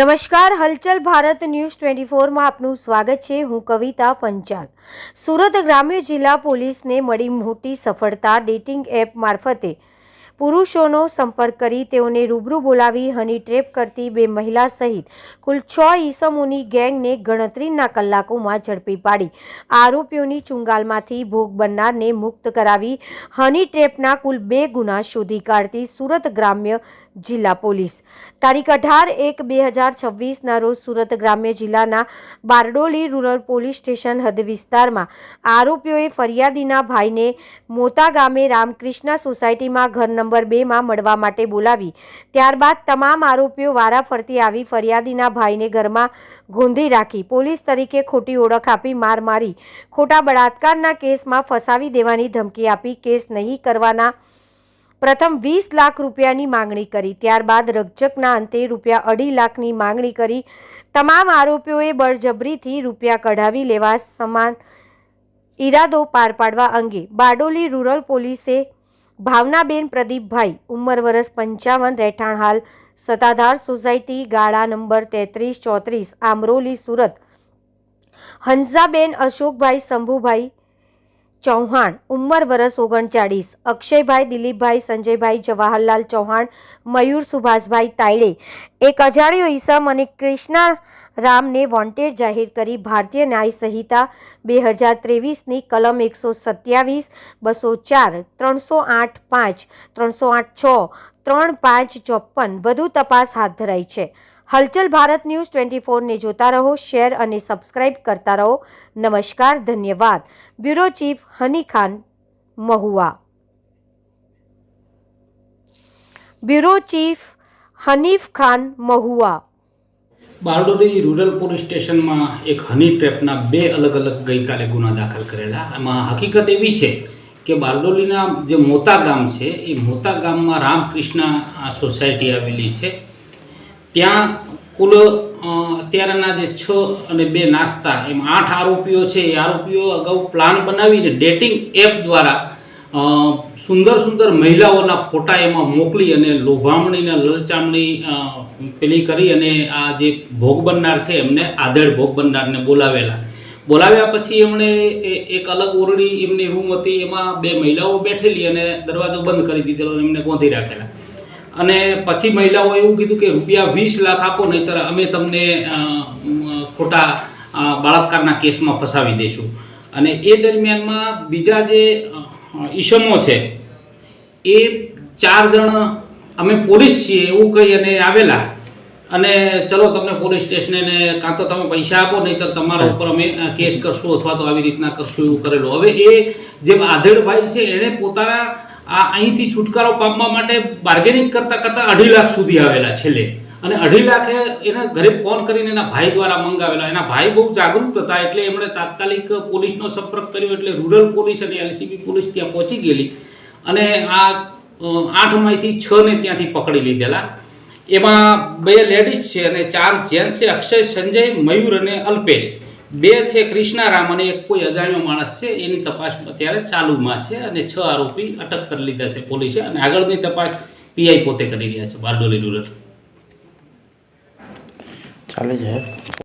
નમસ્કાર, હલચલ Bharat news twenty ફોરમાં આપનું સ્વાગત છે. હું કવિતા પંચાલ. સુરત ગ્રામ્ય જિલ્લા પોલીસને મળી મોટી સફળતા ડેટિંગ એપ મારફતે પુરુષોનો સંપર્ક કરી તેઓને રૂબરૂ બોલાવી હની ટ્રેપ કરતી બે મહિલા સહિત કુલ છ ઈસમોની ગેંગને ગણતરીના કલાકોમાં ઝડપી પાડી. આરોપીઓની ચુંગાલમાંથી ભોગ બનનારને મુક્ત કરાવી હની ટ્રેપના કુલ બે ગુના શોધી કાઢતી સુરત ગ્રામ્ય જિલ્લા પોલીસ. તારીખ અઢાર એક બે હજાર છવ્વીસના રોજ સુરત ગ્રામ્ય જિલ્લાના બારડોલી રૂરલ પોલીસ સ્ટેશન હદ વિસ્તારમાં આરોપીઓએ ફરિયાદીના ભાઈને મોતા ગામે રામકૃષ્ણ સોસાયટીમાં ઘર નંબર બેમાં મળવા માટે બોલાવી. ત્યારબાદ તમામ આરોપીઓ વારાફરતી આવી ફરિયાદીના ભાઈને ઘરમાં ગોંધી રાખી પોલીસ તરીકે ખોટી ઓળખ આપી માર મારી. ખોટા બળાત્કારના કેસમાં ફસાવી દેવાની ધમકી આપી. કેસ નહીં કરવાના પ્રથમ વીસ લાખ રૂપિયાની માંગણી કરી. ત્યારબાદ રક્ષકના અંતે રૂપિયા અઢી લાખની માંગણી કરી. તમામ આરોપીઓએ બળજબરીથી રૂપિયા કઢાવી લેવા સમાન ઈરાદો પાર પાડવા અંગે બારડોલી રૂરલ પોલીસે ભાવનાબેન પ્રદીપભાઈ, ઉંમર વર્ષ પંચાવન, રહેઠાણ હાલ સત્તાધાર સોસાયટી, ગાળા નંબર તેત્રીસ ચોત્રીસ, આમરોલી, સુરત. હંસાબેન અશોકભાઈ, શંભુભાઈ ચૌહાણ, ઉંમર વર્ષ ઓગણચાળીસ, અક્ષયભાઈ દિલીપભાઈ, સંજયભાઈ જવાહરલાલ ચૌહાણ, મયુર સુભાષભાઈ તાયડે. એક અજાણ્યો ઈસમ અને કૃષ્ણા રામને વોન્ટેડ જાહેર કરી ભારતીય ન્યાય સંહિતા બે હજાર ત્રેવીસની કલમ એકસો સત્યાવીસ, બસો ચાર, ત્રણસો આઠ પાંચ, ત્રણસો આઠ છ, ત્રણ પાંચ ચોપન વધુ તપાસ હાથ ધરાઈ છે. હલચલ ભારત ન્યૂઝ ટ્વેન્ટી ફોરને જોતા રહો, શેર અને સબસ્ક્રાઇબ કરતા રહો. નમસ્કાર, ધન્યવાદ. Bureau chief Hani Khan Mahuva. Bureau chief Hanif Khan Mahuva. Bardoli rural police સ્ટેશનમાં એક હની ટ્રેપના બે અલગ અલગ ગઈકાલે ગુના દાખલ કરેલા. એમાં હકીકત એવી છે કે બારડોલીના જે મોતા ગામ છે, એ મોતા ગામમાં રામકૃષ્ણ સોસાયટી આવેલી છે. ત્યાં કુલ અત્યારના જે છ અને બે નાસ્તા, એમ આઠ આરોપીઓ છે. એ આરોપીઓ અગાઉ પ્લાન બનાવીને ડેટિંગ એપ દ્વારા સુંદર સુંદર મહિલાઓના ફોટા એમાં મોકલી અને લોભામણીને લલચામણી પેલી કરી અને આ જે ભોગ બનનાર છે એમને આધેડ ભોગ બનનારને બોલાવેલા. બોલાવ્યા પછી એમણે એક અલગ ઓરડી એમની રૂમ હતી. એમાં બે મહિલાઓ બેઠેલી અને દરવાજો બંધ કરી દીધેલો એમને ગોંધી રાખેલા. અને પછી મહિલાઓએ એવું કીધું કે રૂપિયા વીસ લાખ આપો, નહીંતર અમે તમને ખોટા બળાત્કારના કેસમાં ફસાવી દઈશું અને એ દરમિયાનમાં બીજા જે ઈસમો છે, એ ચાર જણ અમે પોલીસ છીએ એવું કહી અને આવેલા. અને ચલો તમને પોલીસ સ્ટેશને કાં તો તમે પૈસા આપો નહીં તો તમારા ઉપર અમે કેસ કરશું અથવા તો આવી રીતના કરશું એવું કરેલું. હવે એ જે આધેડભાઈ છે, એણે પોતાના આ અહીંથી છુટકારો પામવા માટે બાર્ગેનિંગ કરતાં કરતાં અઢી લાખ સુધી આવેલા છેલ્લે. અને અઢી લાખે એના ઘરે ફોન કરીને એના ભાઈ દ્વારા મંગાવેલા. એના ભાઈ બહુ જાગૃત હતા એટલે એમણે તાત્કાલિક પોલીસનો સંપર્ક કર્યો એટલે રૂરલ પોલીસ અને એલસીબી પોલીસ ત્યાં પહોંચી ગયેલી. અને આ આઠ આઠમાંથી છ ને ત્યાંથી પકડી લીધેલા. એમાં બે લેડીઝ છે અને ચાર જેન્ટ્સ છે, અક્ષય, સંજય, મયુર અને અલ્પેશ. બે છે કૃષ્ણારામ અને એક કોઈ અજાણ્યો માણસ છે, એની તપાસ અત્યારે ચાલુમાં છે અને છ આરોપી અટક કરી લીધા છે પોલીસે અને આગળની તપાસ પીઆઈ પોતે કરી રહ્યા છે, બારડોલી રૂરલ. ચાલે છે.